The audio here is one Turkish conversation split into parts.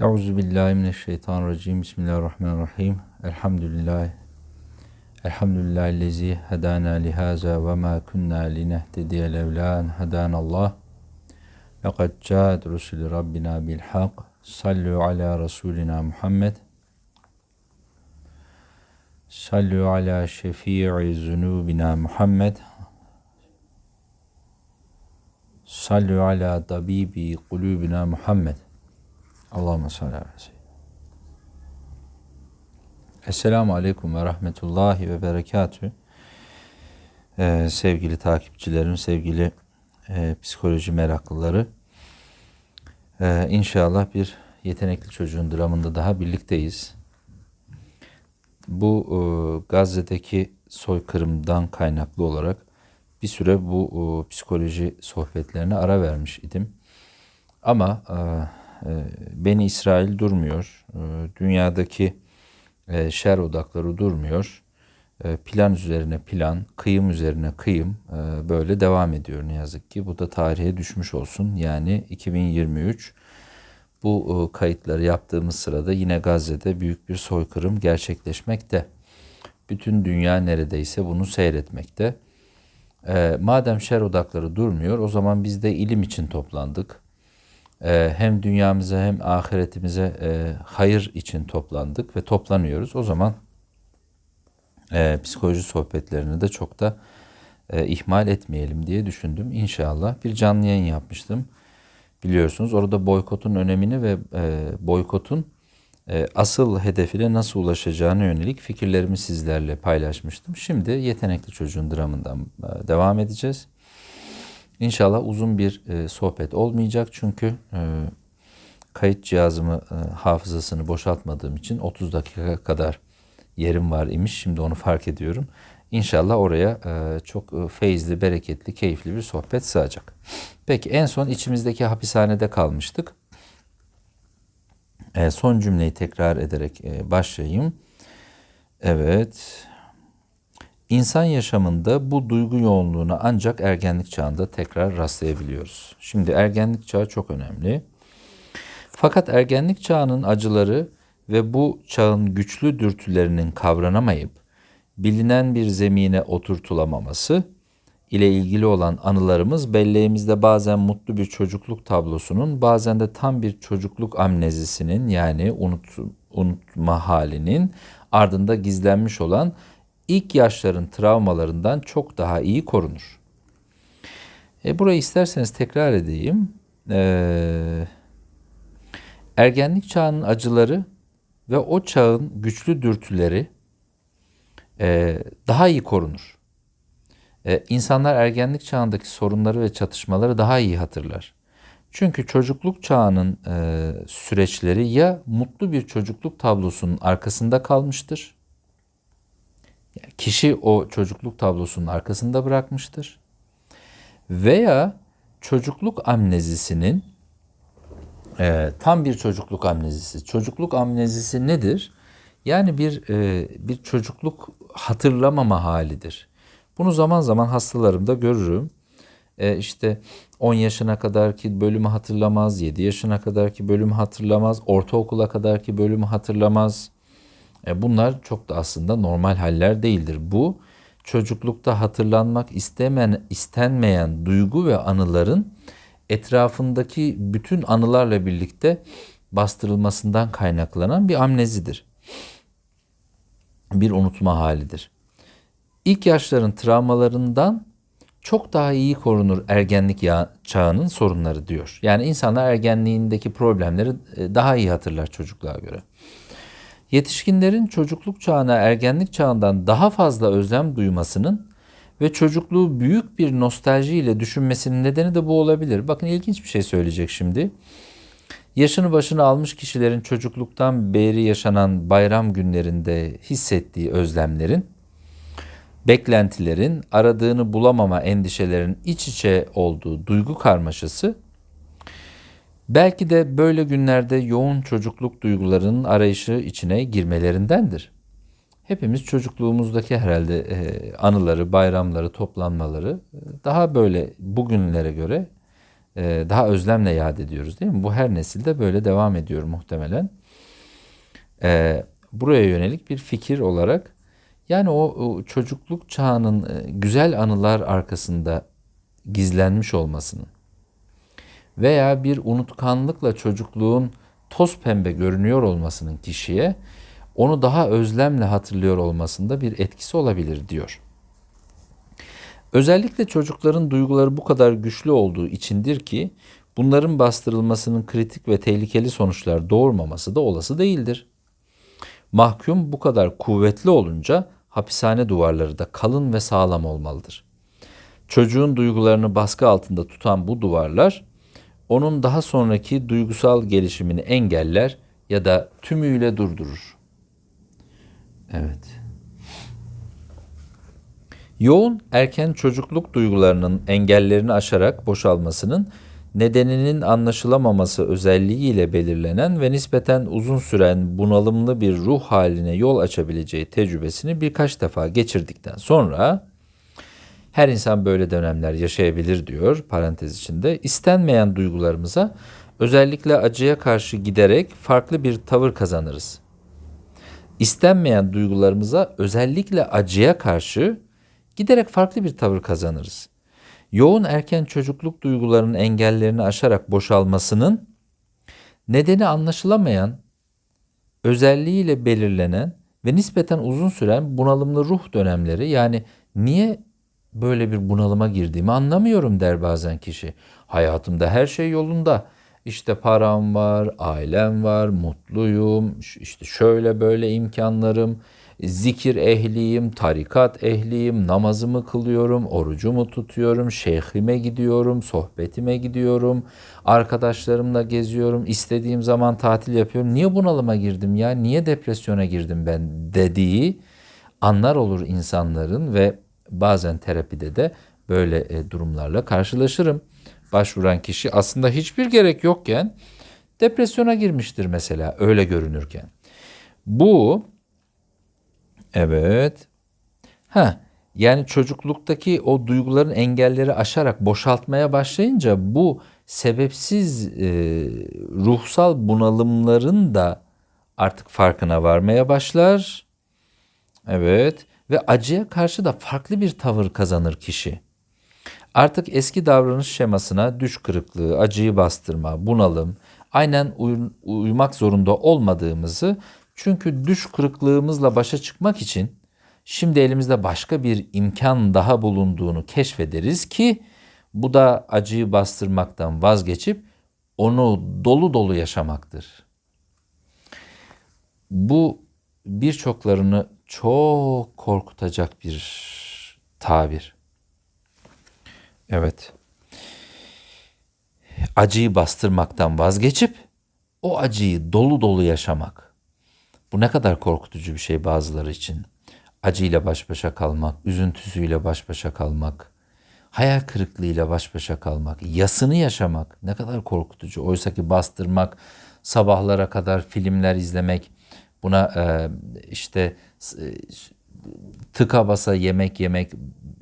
Euzu billahi mineşşeytanirracim. Bismillahirrahmanirrahim. Elhamdülillah. Elhamdülillahillezî hedâna lihaza ve mâ kunnâ linehtediye levlâ en hedânallah. Lekad câet rusulü Rabbina bil hak. Sallu ala Resulina Muhammed. Sallu ala şefii zunubina Muhammed. Sallu ala tabibi kulubina Muhammed. Allahümme salli ala. Esselamu Aleyküm ve Rahmetullahi ve Berekatü. Ee, sevgili takipçilerim, sevgili e, psikoloji meraklıları. Ee, inşallah bir yetenekli çocuğun dramında daha birlikteyiz. Bu e, Gazze'deki soykırımdan kaynaklı olarak bir süre bu e, psikoloji sohbetlerine ara vermiş idim. Ama e, Beni İsrail durmuyor. E, dünyadaki e, şer odakları durmuyor. E, plan üzerine plan, kıyım üzerine kıyım e, böyle devam ediyor ne yazık ki. Bu da tarihe düşmüş olsun. Yani 2023 bu e, kayıtları yaptığımız sırada yine Gazze'de büyük bir soykırım gerçekleşmekte. Bütün dünya neredeyse bunu seyretmekte. Madem şer odakları durmuyor o zaman biz de ilim için toplandık. E, hem dünyamıza hem ahiretimize e, hayır için toplandık ve toplanıyoruz. O zaman e, psikoloji sohbetlerini de çok da e, ihmal etmeyelim diye düşündüm. İnşallah bir canlı yayın yapmıştım. Biliyorsunuz orada boykotun önemini ve boykotun asıl hedefine nasıl ulaşacağına yönelik fikirlerimi sizlerle paylaşmıştım. Şimdi yetenekli çocuğun dramından devam edeceğiz. İnşallah uzun bir e, sohbet olmayacak çünkü e, kayıt cihazımı e, hafızasını boşaltmadığım için 30 dakika kadar yerim var imiş. Şimdi onu fark ediyorum. İnşallah oraya e, çok e, feyizli, bereketli, keyifli bir sohbet sığacak. Peki en son içimizdeki hapishanede kalmıştık. E, son cümleyi tekrar ederek e, başlayayım. Evet. İnsan yaşamında bu duygu yoğunluğuna ancak ergenlik çağında tekrar rastlayabiliyoruz. Şimdi ergenlik çağı çok önemli. Fakat ergenlik çağının acıları ve bu çağın güçlü dürtülerinin kavranamayıp bilinen bir zemine oturtulamaması ile ilgili olan anılarımız belleğimizde bazen mutlu bir çocukluk tablosunun bazen de tam bir çocukluk amnezisinin yani unut, unutma halinin ardında gizlenmiş olan ilk yaşların travmalarından çok daha iyi korunur. E, burayı isterseniz tekrar edeyim. Ee, ergenlik çağının acıları ve o çağın güçlü dürtüleri e, daha iyi korunur. E, insanlar ergenlik çağındaki sorunları ve çatışmaları daha iyi hatırlar. Çünkü çocukluk çağının e, süreçleri ya mutlu bir çocukluk tablosunun arkasında kalmıştır kişi o çocukluk tablosunun arkasında bırakmıştır. Veya çocukluk amnezisinin e, tam bir çocukluk amnezisi. Çocukluk amnezisi nedir? Yani bir e, bir çocukluk hatırlamama halidir. Bunu zaman zaman hastalarımda görürüm. E, işte 10 yaşına kadar ki bölümü hatırlamaz, 7 yaşına kadar ki bölümü hatırlamaz, ortaokula kadar ki bölümü hatırlamaz. E bunlar çok da aslında normal haller değildir. Bu çocuklukta hatırlanmak istemen, istenmeyen duygu ve anıların etrafındaki bütün anılarla birlikte bastırılmasından kaynaklanan bir amnezidir. Bir unutma halidir. İlk yaşların travmalarından çok daha iyi korunur ergenlik çağının sorunları diyor. Yani insanlar ergenliğindeki problemleri e, daha iyi hatırlar çocukluğa göre. Yetişkinlerin çocukluk çağına ergenlik çağından daha fazla özlem duymasının ve çocukluğu büyük bir nostaljiyle düşünmesinin nedeni de bu olabilir. Bakın ilginç bir şey söyleyecek şimdi. Yaşını başını almış kişilerin çocukluktan beri yaşanan bayram günlerinde hissettiği özlemlerin, beklentilerin, aradığını bulamama endişelerin iç içe olduğu duygu karmaşası Belki de böyle günlerde yoğun çocukluk duygularının arayışı içine girmelerindendir. Hepimiz çocukluğumuzdaki herhalde e, anıları, bayramları, toplanmaları e, daha böyle bugünlere göre e, daha özlemle yad ediyoruz değil mi? Bu her nesilde böyle devam ediyor muhtemelen. E, buraya yönelik bir fikir olarak yani o, o çocukluk çağının e, güzel anılar arkasında gizlenmiş olmasının veya bir unutkanlıkla çocukluğun toz pembe görünüyor olmasının kişiye onu daha özlemle hatırlıyor olmasında bir etkisi olabilir diyor. Özellikle çocukların duyguları bu kadar güçlü olduğu içindir ki bunların bastırılmasının kritik ve tehlikeli sonuçlar doğurmaması da olası değildir. Mahkum bu kadar kuvvetli olunca hapishane duvarları da kalın ve sağlam olmalıdır. Çocuğun duygularını baskı altında tutan bu duvarlar onun daha sonraki duygusal gelişimini engeller ya da tümüyle durdurur. Evet. Yoğun erken çocukluk duygularının engellerini aşarak boşalmasının nedeninin anlaşılamaması özelliğiyle belirlenen ve nispeten uzun süren bunalımlı bir ruh haline yol açabileceği tecrübesini birkaç defa geçirdikten sonra her insan böyle dönemler yaşayabilir diyor parantez içinde. İstenmeyen duygularımıza özellikle acıya karşı giderek farklı bir tavır kazanırız. İstenmeyen duygularımıza özellikle acıya karşı giderek farklı bir tavır kazanırız. Yoğun erken çocukluk duygularının engellerini aşarak boşalmasının nedeni anlaşılamayan, özelliğiyle belirlenen ve nispeten uzun süren bunalımlı ruh dönemleri yani niye böyle bir bunalıma girdiğimi anlamıyorum der bazen kişi. Hayatımda her şey yolunda. İşte param var, ailem var, mutluyum, işte şöyle böyle imkanlarım, zikir ehliyim, tarikat ehliyim, namazımı kılıyorum, orucumu tutuyorum, şeyhime gidiyorum, sohbetime gidiyorum, arkadaşlarımla geziyorum, istediğim zaman tatil yapıyorum. Niye bunalıma girdim ya, niye depresyona girdim ben dediği anlar olur insanların ve bazen terapide de böyle e, durumlarla karşılaşırım. Başvuran kişi aslında hiçbir gerek yokken depresyona girmiştir mesela öyle görünürken. Bu evet ha yani çocukluktaki o duyguların engelleri aşarak boşaltmaya başlayınca bu sebepsiz e, ruhsal bunalımların da artık farkına varmaya başlar. Evet ve acıya karşı da farklı bir tavır kazanır kişi. Artık eski davranış şemasına düş kırıklığı, acıyı bastırma, bunalım, aynen uy- uymak zorunda olmadığımızı çünkü düş kırıklığımızla başa çıkmak için şimdi elimizde başka bir imkan daha bulunduğunu keşfederiz ki bu da acıyı bastırmaktan vazgeçip onu dolu dolu yaşamaktır. Bu birçoklarını çok korkutacak bir tabir. Evet. Acıyı bastırmaktan vazgeçip o acıyı dolu dolu yaşamak. Bu ne kadar korkutucu bir şey bazıları için. Acıyla baş başa kalmak, üzüntüsüyle baş başa kalmak, hayal kırıklığıyla baş başa kalmak, yasını yaşamak ne kadar korkutucu. Oysa ki bastırmak, sabahlara kadar filmler izlemek, buna e, işte tıka basa yemek yemek,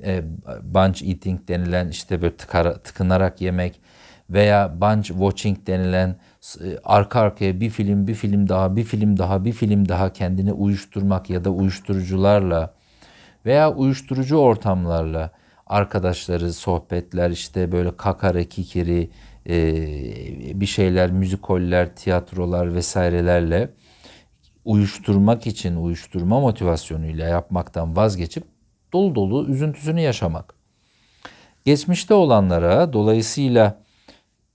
e, bunch eating denilen işte böyle tıkara, tıkınarak yemek veya bunch watching denilen e, arka arkaya bir film, bir film daha, bir film daha, bir film daha kendini uyuşturmak ya da uyuşturucularla veya uyuşturucu ortamlarla arkadaşları, sohbetler işte böyle kakara kikiri e, bir şeyler, müzikoller, tiyatrolar vesairelerle uyuşturmak için uyuşturma motivasyonuyla yapmaktan vazgeçip dolu dolu üzüntüsünü yaşamak. Geçmişte olanlara dolayısıyla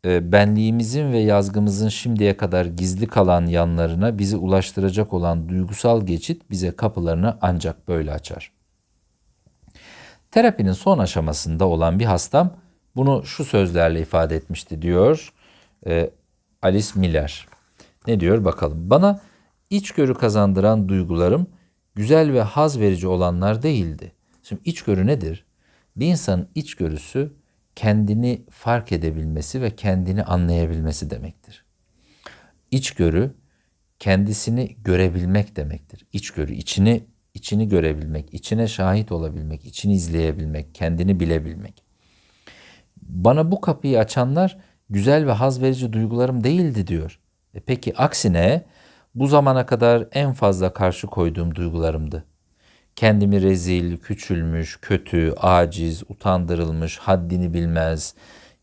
e, benliğimizin ve yazgımızın şimdiye kadar gizli kalan yanlarına bizi ulaştıracak olan duygusal geçit bize kapılarını ancak böyle açar. Terapinin son aşamasında olan bir hastam bunu şu sözlerle ifade etmişti diyor e, Alice Miller. Ne diyor bakalım. Bana içgörü kazandıran duygularım güzel ve haz verici olanlar değildi. Şimdi içgörü nedir? Bir insanın içgörüsü kendini fark edebilmesi ve kendini anlayabilmesi demektir. İçgörü kendisini görebilmek demektir. İçgörü içini içini görebilmek, içine şahit olabilmek, içini izleyebilmek, kendini bilebilmek. Bana bu kapıyı açanlar güzel ve haz verici duygularım değildi diyor. E peki aksine bu zamana kadar en fazla karşı koyduğum duygularımdı. Kendimi rezil, küçülmüş, kötü, aciz, utandırılmış, haddini bilmez,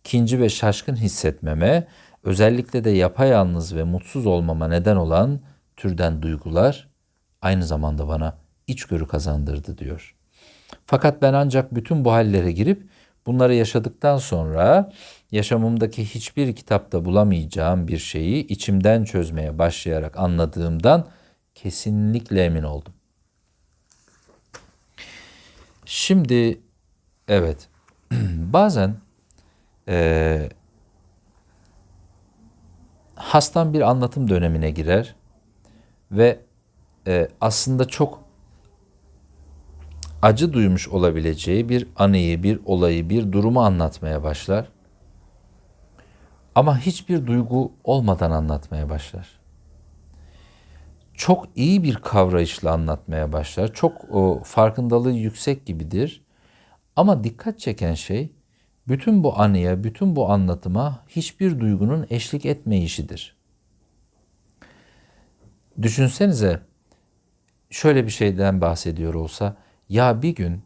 kinci ve şaşkın hissetmeme, özellikle de yapayalnız ve mutsuz olmama neden olan türden duygular aynı zamanda bana içgörü kazandırdı diyor. Fakat ben ancak bütün bu hallere girip bunları yaşadıktan sonra yaşamımdaki hiçbir kitapta bulamayacağım bir şeyi içimden çözmeye başlayarak anladığımdan kesinlikle emin oldum. Şimdi evet bazen eee hastam bir anlatım dönemine girer ve e, aslında çok acı duymuş olabileceği bir anıyı, bir olayı, bir durumu anlatmaya başlar. Ama hiçbir duygu olmadan anlatmaya başlar. Çok iyi bir kavrayışla anlatmaya başlar. Çok o, farkındalığı yüksek gibidir. Ama dikkat çeken şey bütün bu anıya, bütün bu anlatıma hiçbir duygunun eşlik etmeyişidir. Düşünsenize şöyle bir şeyden bahsediyor olsa ya bir gün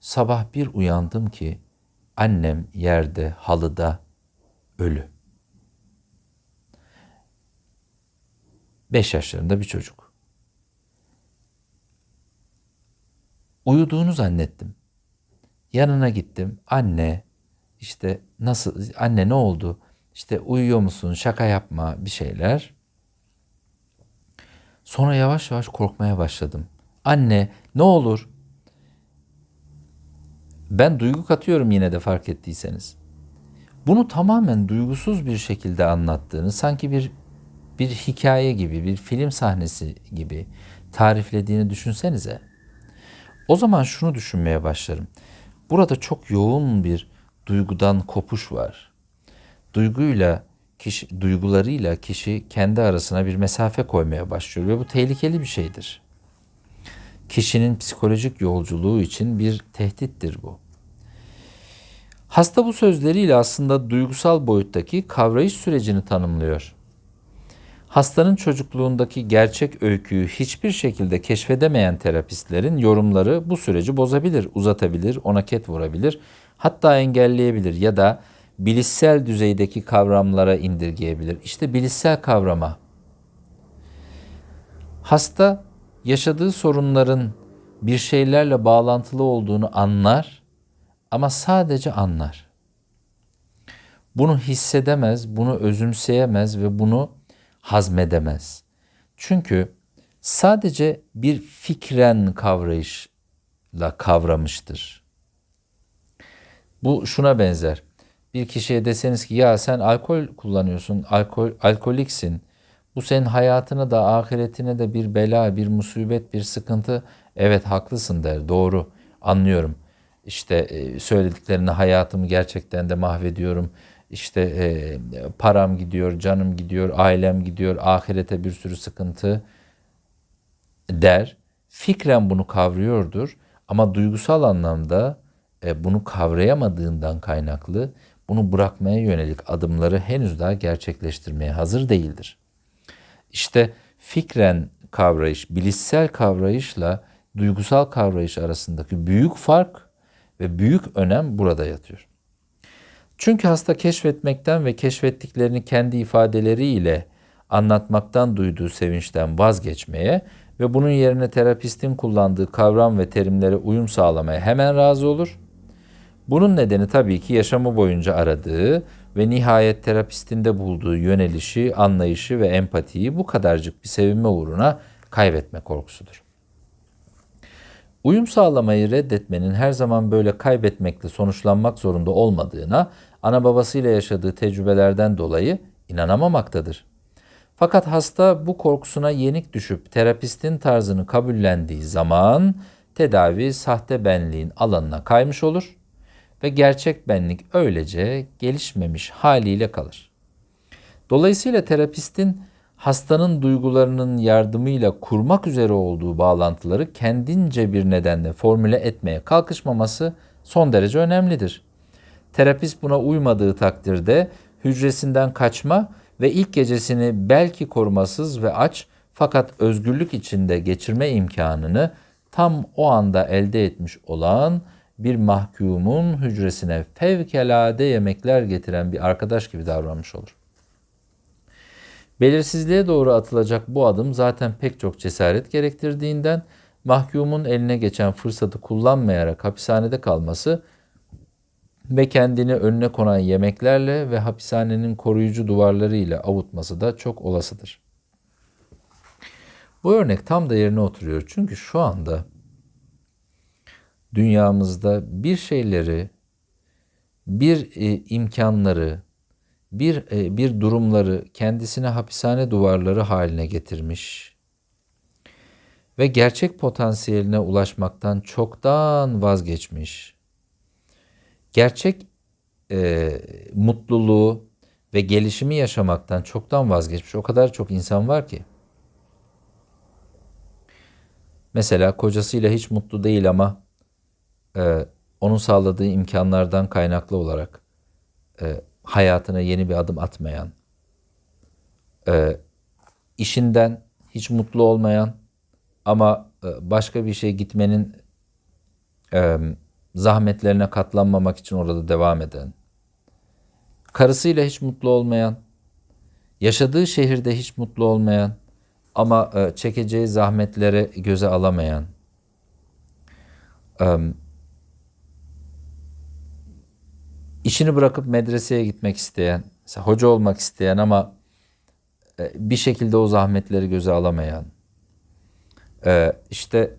sabah bir uyandım ki annem yerde halıda ölü. Beş yaşlarında bir çocuk. Uyuduğunu zannettim. Yanına gittim. Anne işte nasıl anne ne oldu? İşte uyuyor musun? Şaka yapma bir şeyler. Sonra yavaş yavaş korkmaya başladım. Anne ne olur? Ben duygu katıyorum yine de fark ettiyseniz. Bunu tamamen duygusuz bir şekilde anlattığını, sanki bir bir hikaye gibi, bir film sahnesi gibi tariflediğini düşünsenize. O zaman şunu düşünmeye başlarım. Burada çok yoğun bir duygudan kopuş var. Duyguyla kişi, duygularıyla kişi kendi arasına bir mesafe koymaya başlıyor ve bu tehlikeli bir şeydir. Kişinin psikolojik yolculuğu için bir tehdittir bu. Hasta bu sözleriyle aslında duygusal boyuttaki kavrayış sürecini tanımlıyor. Hastanın çocukluğundaki gerçek öyküyü hiçbir şekilde keşfedemeyen terapistlerin yorumları bu süreci bozabilir, uzatabilir, ona ket vurabilir, hatta engelleyebilir ya da bilişsel düzeydeki kavramlara indirgeyebilir. İşte bilişsel kavrama. Hasta yaşadığı sorunların bir şeylerle bağlantılı olduğunu anlar ama sadece anlar. Bunu hissedemez, bunu özümseyemez ve bunu hazmedemez. Çünkü sadece bir fikren kavrayışla kavramıştır. Bu şuna benzer. Bir kişiye deseniz ki ya sen alkol kullanıyorsun, alkol, alkoliksin. Bu senin hayatına da ahiretine de bir bela, bir musibet, bir sıkıntı. Evet haklısın der, doğru, anlıyorum. İşte e, söylediklerini hayatımı gerçekten de mahvediyorum. İşte e, param gidiyor, canım gidiyor, ailem gidiyor, ahirete bir sürü sıkıntı der. Fikren bunu kavruyordur ama duygusal anlamda e, bunu kavrayamadığından kaynaklı bunu bırakmaya yönelik adımları henüz daha gerçekleştirmeye hazır değildir. İşte fikren kavrayış, bilişsel kavrayışla duygusal kavrayış arasındaki büyük fark ve büyük önem burada yatıyor. Çünkü hasta keşfetmekten ve keşfettiklerini kendi ifadeleriyle anlatmaktan duyduğu sevinçten vazgeçmeye ve bunun yerine terapistin kullandığı kavram ve terimlere uyum sağlamaya hemen razı olur bunun nedeni tabii ki yaşamı boyunca aradığı ve nihayet terapistinde bulduğu yönelişi, anlayışı ve empatiyi bu kadarcık bir sevinme uğruna kaybetme korkusudur. Uyum sağlamayı reddetmenin her zaman böyle kaybetmekle sonuçlanmak zorunda olmadığına ana babasıyla yaşadığı tecrübelerden dolayı inanamamaktadır. Fakat hasta bu korkusuna yenik düşüp terapistin tarzını kabullendiği zaman tedavi sahte benliğin alanına kaymış olur ve gerçek benlik öylece gelişmemiş haliyle kalır. Dolayısıyla terapistin hastanın duygularının yardımıyla kurmak üzere olduğu bağlantıları kendince bir nedenle formüle etmeye kalkışmaması son derece önemlidir. Terapist buna uymadığı takdirde hücresinden kaçma ve ilk gecesini belki korumasız ve aç fakat özgürlük içinde geçirme imkanını tam o anda elde etmiş olan bir mahkumun hücresine fevkalade yemekler getiren bir arkadaş gibi davranmış olur. Belirsizliğe doğru atılacak bu adım zaten pek çok cesaret gerektirdiğinden mahkumun eline geçen fırsatı kullanmayarak hapishanede kalması ve kendini önüne konan yemeklerle ve hapishanenin koruyucu duvarları ile avutması da çok olasıdır. Bu örnek tam da yerine oturuyor. Çünkü şu anda dünyamızda bir şeyleri, bir e, imkanları, bir e, bir durumları kendisine hapishane duvarları haline getirmiş ve gerçek potansiyeline ulaşmaktan çoktan vazgeçmiş. Gerçek e, mutluluğu ve gelişimi yaşamaktan çoktan vazgeçmiş. O kadar çok insan var ki. Mesela kocasıyla hiç mutlu değil ama e, onun sağladığı imkanlardan kaynaklı olarak e, hayatına yeni bir adım atmayan, e, işinden hiç mutlu olmayan ama e, başka bir şey gitmenin e, zahmetlerine katlanmamak için orada devam eden, karısıyla hiç mutlu olmayan, yaşadığı şehirde hiç mutlu olmayan ama e, çekeceği zahmetlere göze alamayan, e, işini bırakıp medreseye gitmek isteyen, hoca olmak isteyen ama e, bir şekilde o zahmetleri göze alamayan, e, işte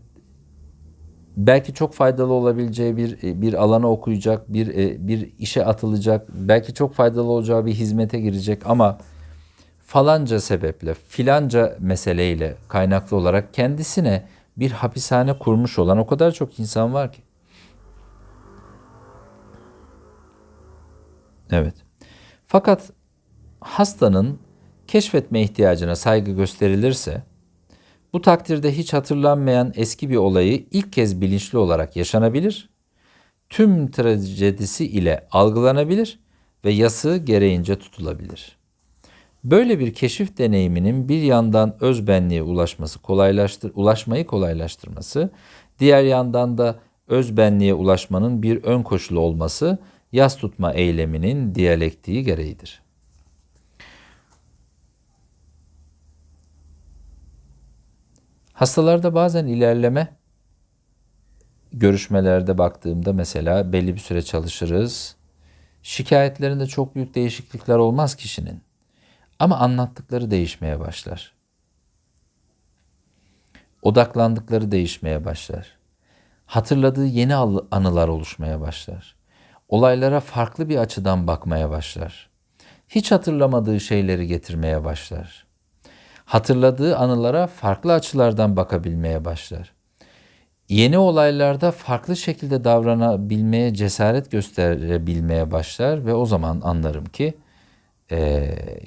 belki çok faydalı olabileceği bir e, bir alana okuyacak, bir bir işe atılacak, belki çok faydalı olacağı bir hizmete girecek ama falanca sebeple, filanca meseleyle kaynaklı olarak kendisine bir hapishane kurmuş olan o kadar çok insan var ki. Evet. Fakat hastanın keşfetme ihtiyacına saygı gösterilirse bu takdirde hiç hatırlanmayan eski bir olayı ilk kez bilinçli olarak yaşanabilir, tüm trajedisi ile algılanabilir ve yası gereğince tutulabilir. Böyle bir keşif deneyiminin bir yandan özbenliğe ulaşması kolaylaştır ulaşmayı kolaylaştırması, diğer yandan da özbenliğe ulaşmanın bir ön koşulu olması yas tutma eyleminin diyalektiği gereğidir. Hastalarda bazen ilerleme görüşmelerde baktığımda mesela belli bir süre çalışırız. Şikayetlerinde çok büyük değişiklikler olmaz kişinin. Ama anlattıkları değişmeye başlar. Odaklandıkları değişmeye başlar. Hatırladığı yeni anılar oluşmaya başlar olaylara farklı bir açıdan bakmaya başlar. Hiç hatırlamadığı şeyleri getirmeye başlar. Hatırladığı anılara farklı açılardan bakabilmeye başlar. Yeni olaylarda farklı şekilde davranabilmeye cesaret gösterebilmeye başlar ve o zaman anlarım ki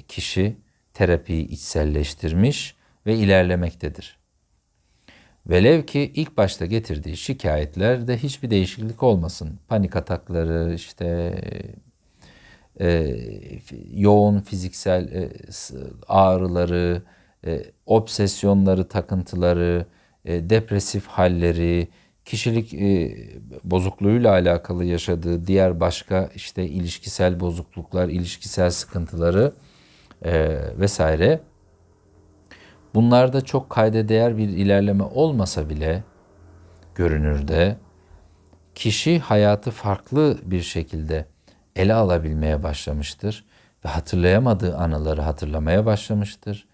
kişi terapiyi içselleştirmiş ve ilerlemektedir. Velev ki ilk başta getirdiği şikayetlerde hiçbir değişiklik olmasın. Panik atakları, işte e, yoğun fiziksel e, ağrıları, e, obsesyonları, takıntıları, e, depresif halleri, kişilik e, bozukluğuyla alakalı yaşadığı diğer başka işte ilişkisel bozukluklar, ilişkisel sıkıntıları e, vesaire Bunlarda çok kayda değer bir ilerleme olmasa bile görünürde kişi hayatı farklı bir şekilde ele alabilmeye başlamıştır ve hatırlayamadığı anıları hatırlamaya başlamıştır.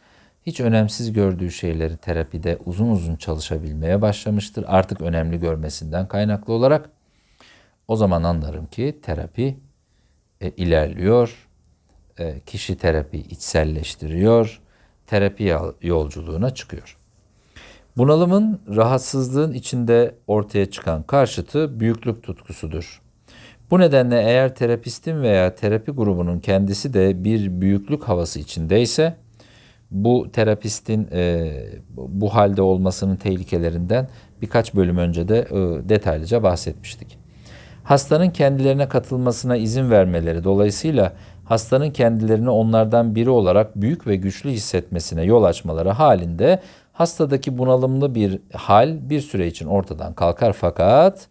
Hiç önemsiz gördüğü şeyleri terapide uzun uzun çalışabilmeye başlamıştır. Artık önemli görmesinden kaynaklı olarak o zaman anlarım ki terapi e, ilerliyor. E, kişi terapi içselleştiriyor terapi yolculuğuna çıkıyor. Bunalımın rahatsızlığın içinde ortaya çıkan karşıtı büyüklük tutkusudur. Bu nedenle eğer terapistin veya terapi grubunun kendisi de bir büyüklük havası içindeyse bu terapistin e, bu halde olmasının tehlikelerinden birkaç bölüm önce de e, detaylıca bahsetmiştik. Hastanın kendilerine katılmasına izin vermeleri dolayısıyla hastanın kendilerini onlardan biri olarak büyük ve güçlü hissetmesine yol açmaları halinde hastadaki bunalımlı bir hal bir süre için ortadan kalkar fakat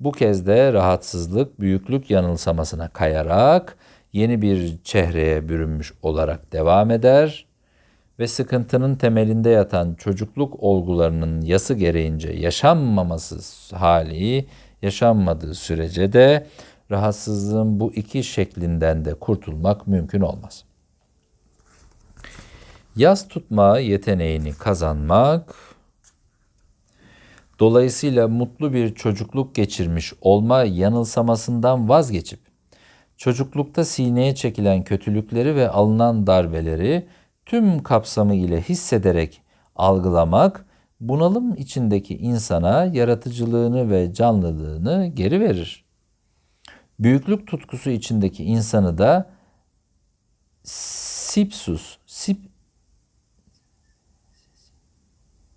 bu kez de rahatsızlık, büyüklük yanılsamasına kayarak yeni bir çehreye bürünmüş olarak devam eder ve sıkıntının temelinde yatan çocukluk olgularının yası gereğince yaşanmaması hali yaşanmadığı sürece de rahatsızlığın bu iki şeklinden de kurtulmak mümkün olmaz. Yas tutma yeteneğini kazanmak Dolayısıyla mutlu bir çocukluk geçirmiş olma yanılsamasından vazgeçip çocuklukta sineye çekilen kötülükleri ve alınan darbeleri tüm kapsamı ile hissederek algılamak bunalım içindeki insana yaratıcılığını ve canlılığını geri verir. Büyüklük tutkusu içindeki insanı da Sipsus, Sip,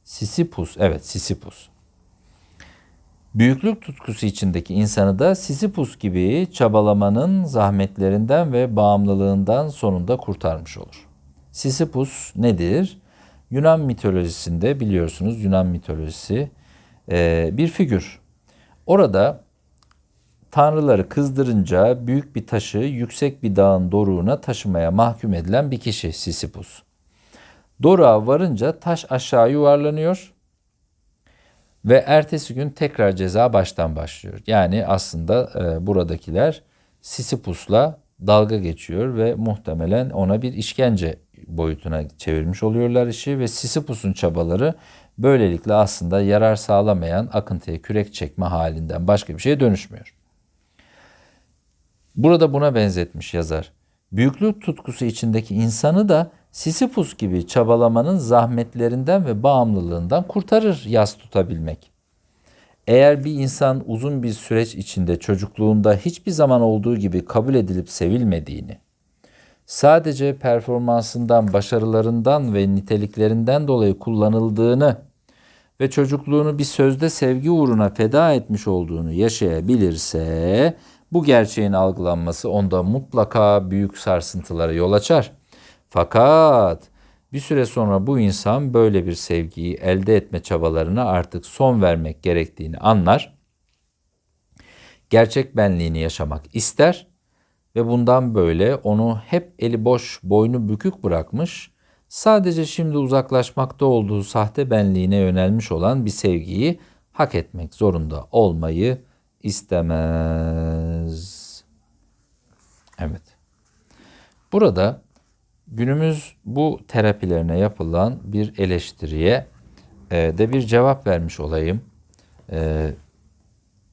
Sisipus, evet Sisipus. Büyüklük tutkusu içindeki insanı da Sisyphus gibi çabalamanın zahmetlerinden ve bağımlılığından sonunda kurtarmış olur. Sisyphus nedir? Yunan mitolojisinde biliyorsunuz Yunan mitolojisi bir figür. Orada tanrıları kızdırınca büyük bir taşı yüksek bir dağın doruğuna taşımaya mahkum edilen bir kişi Sisyphus. Doruğa varınca taş aşağı yuvarlanıyor ve ertesi gün tekrar ceza baştan başlıyor. Yani aslında e, buradakiler Sisyphus'la dalga geçiyor ve muhtemelen ona bir işkence boyutuna çevirmiş oluyorlar işi ve Sisyphus'un çabaları böylelikle aslında yarar sağlamayan akıntıya kürek çekme halinden başka bir şeye dönüşmüyor. Burada buna benzetmiş yazar. Büyüklük tutkusu içindeki insanı da Sisyphus gibi çabalamanın zahmetlerinden ve bağımlılığından kurtarır yas tutabilmek. Eğer bir insan uzun bir süreç içinde çocukluğunda hiçbir zaman olduğu gibi kabul edilip sevilmediğini, sadece performansından, başarılarından ve niteliklerinden dolayı kullanıldığını ve çocukluğunu bir sözde sevgi uğruna feda etmiş olduğunu yaşayabilirse bu gerçeğin algılanması onda mutlaka büyük sarsıntılara yol açar. Fakat bir süre sonra bu insan böyle bir sevgiyi elde etme çabalarına artık son vermek gerektiğini anlar. Gerçek benliğini yaşamak ister ve bundan böyle onu hep eli boş, boynu bükük bırakmış, sadece şimdi uzaklaşmakta olduğu sahte benliğine yönelmiş olan bir sevgiyi hak etmek zorunda olmayı istemez. Evet. Burada günümüz bu terapilerine yapılan bir eleştiriye e, de bir cevap vermiş olayım e,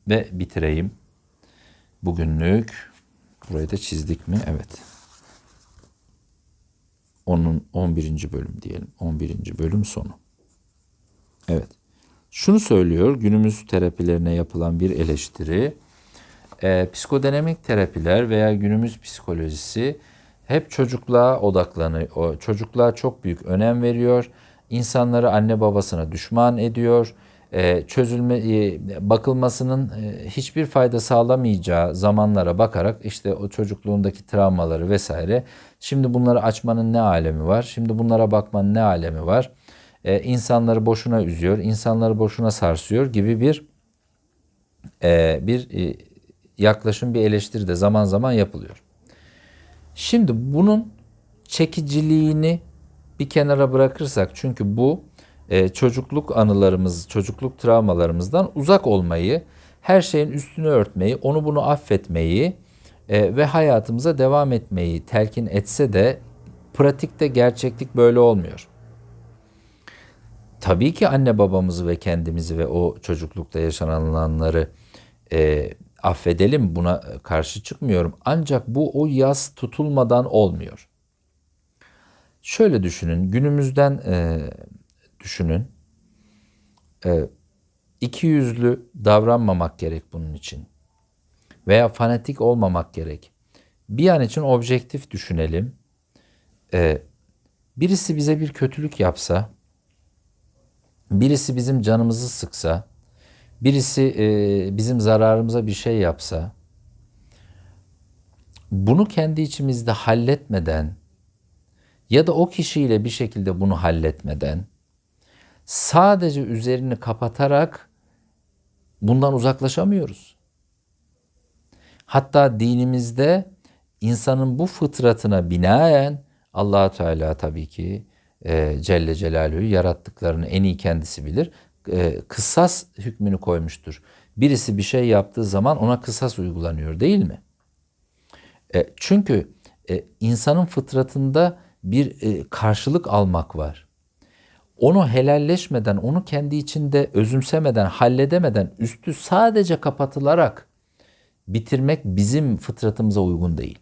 ve bitireyim. Bugünlük burayı da çizdik mi? Evet. Onun 11. bölüm diyelim. 11. bölüm sonu. Evet. Şunu söylüyor günümüz terapilerine yapılan bir eleştiri. E, psikodinamik terapiler veya günümüz psikolojisi hep çocukluğa odaklanıyor. Çocukluğa çok büyük önem veriyor. İnsanları anne babasına düşman ediyor. Ee, çözülme e, bakılmasının e, hiçbir fayda sağlamayacağı zamanlara bakarak işte o çocukluğundaki travmaları vesaire şimdi bunları açmanın ne alemi var? Şimdi bunlara bakmanın ne alemi var? Ee, insanları boşuna üzüyor, insanları boşuna sarsıyor gibi bir e, bir yaklaşım bir eleştiri de zaman zaman yapılıyor. Şimdi bunun çekiciliğini bir kenara bırakırsak çünkü bu e, çocukluk anılarımız, çocukluk travmalarımızdan uzak olmayı, her şeyin üstünü örtmeyi, onu bunu affetmeyi e, ve hayatımıza devam etmeyi telkin etse de pratikte gerçeklik böyle olmuyor. Tabii ki anne babamızı ve kendimizi ve o çocuklukta yaşananları e, affedelim buna karşı çıkmıyorum. Ancak bu o yaz tutulmadan olmuyor. Şöyle düşünün günümüzden e, düşünün. E, iki yüzlü davranmamak gerek bunun için. Veya fanatik olmamak gerek. Bir an için objektif düşünelim. E, birisi bize bir kötülük yapsa, birisi bizim canımızı sıksa, birisi e, bizim zararımıza bir şey yapsa, bunu kendi içimizde halletmeden ya da o kişiyle bir şekilde bunu halletmeden sadece üzerini kapatarak bundan uzaklaşamıyoruz. Hatta dinimizde insanın bu fıtratına binaen allah Teala tabii ki e, Celle Celaluhu yarattıklarını en iyi kendisi bilir. E, kısas hükmünü koymuştur. Birisi bir şey yaptığı zaman ona kısas uygulanıyor değil mi? E, çünkü e, insanın fıtratında bir karşılık almak var. Onu helalleşmeden, onu kendi içinde özümsemeden, halledemeden, üstü sadece kapatılarak bitirmek bizim fıtratımıza uygun değil.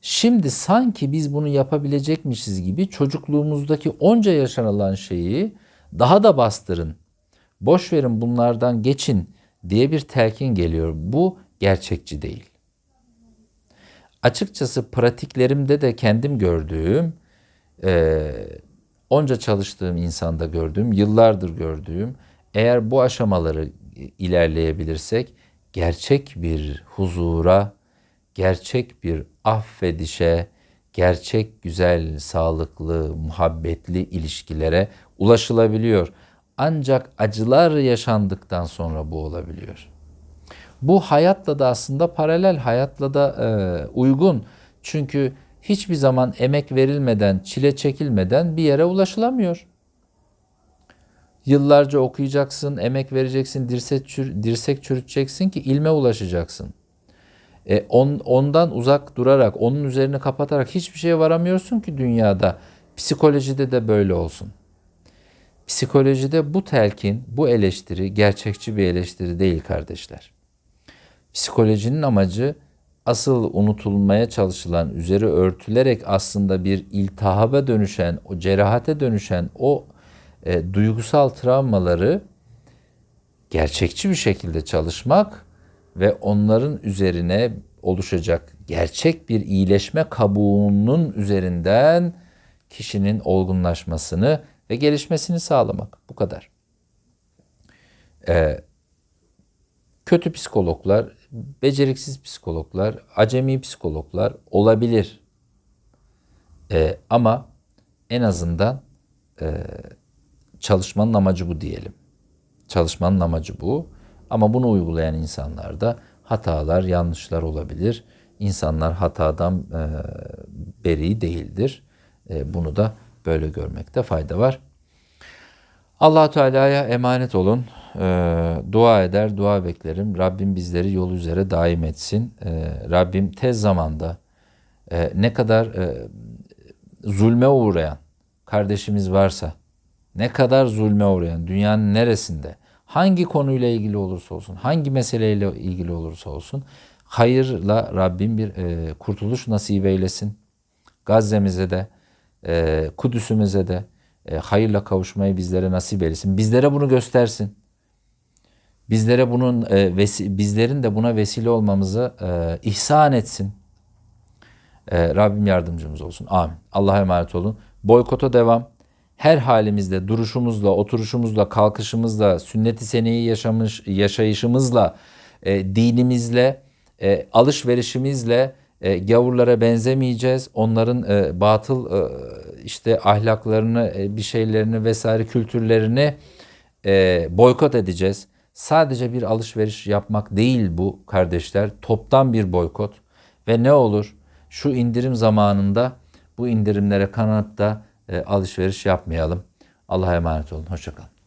Şimdi sanki biz bunu yapabilecekmişiz gibi çocukluğumuzdaki onca yaşanılan şeyi daha da bastırın. Boş verin bunlardan geçin diye bir telkin geliyor. Bu gerçekçi değil. Açıkçası pratiklerimde de kendim gördüğüm, e, onca çalıştığım insanda gördüğüm, yıllardır gördüğüm, eğer bu aşamaları ilerleyebilirsek gerçek bir huzura, gerçek bir affedişe, gerçek güzel, sağlıklı, muhabbetli ilişkilere ulaşılabiliyor. Ancak acılar yaşandıktan sonra bu olabiliyor. Bu hayatla da aslında paralel, hayatla da e, uygun. Çünkü hiçbir zaman emek verilmeden, çile çekilmeden bir yere ulaşılamıyor. Yıllarca okuyacaksın, emek vereceksin, dirsek, çür, dirsek çürüteceksin ki ilme ulaşacaksın. E, on, ondan uzak durarak, onun üzerine kapatarak hiçbir şeye varamıyorsun ki dünyada. Psikolojide de böyle olsun. Psikolojide bu telkin, bu eleştiri gerçekçi bir eleştiri değil kardeşler. Psikolojinin amacı asıl unutulmaya çalışılan, üzeri örtülerek aslında bir iltihaba dönüşen, o cerahate dönüşen o e, duygusal travmaları gerçekçi bir şekilde çalışmak ve onların üzerine oluşacak gerçek bir iyileşme kabuğunun üzerinden kişinin olgunlaşmasını ve gelişmesini sağlamak. Bu kadar. Ee, kötü psikologlar, beceriksiz psikologlar, acemi psikologlar olabilir. Ee, ama en azından e, çalışmanın amacı bu diyelim. Çalışmanın amacı bu. Ama bunu uygulayan insanlarda hatalar, yanlışlar olabilir. İnsanlar hatadan e, beri değildir. E, bunu da böyle görmekte fayda var. allah Teala'ya emanet olun. E, dua eder, dua beklerim. Rabbim bizleri yol üzere daim etsin. E, Rabbim tez zamanda e, ne kadar e, zulme uğrayan kardeşimiz varsa, ne kadar zulme uğrayan dünyanın neresinde, hangi konuyla ilgili olursa olsun, hangi meseleyle ilgili olursa olsun hayırla Rabbim bir e, kurtuluş nasip eylesin. Gazze'mize de, e, Kudüs'ümüze de e, hayırla kavuşmayı bizlere nasip eylesin. Bizlere bunu göstersin. Bizlere bunun e, vesi, bizlerin de buna vesile olmamızı e, ihsan etsin. E, Rabbim yardımcımız olsun. Amin. Allah'a emanet olun. Boykota devam her halimizde, duruşumuzla, oturuşumuzla, kalkışımızla, sünnet-i seneyi yaşamış, yaşayışımızla, e, dinimizle, e, alışverişimizle e, gavurlara benzemeyeceğiz. Onların e, batıl e, işte ahlaklarını, e, bir şeylerini vesaire kültürlerini e, boykot edeceğiz. Sadece bir alışveriş yapmak değil bu kardeşler. Toptan bir boykot ve ne olur şu indirim zamanında bu indirimlere kanatta e, alışveriş yapmayalım. Allah'a emanet olun. Hoşçakalın.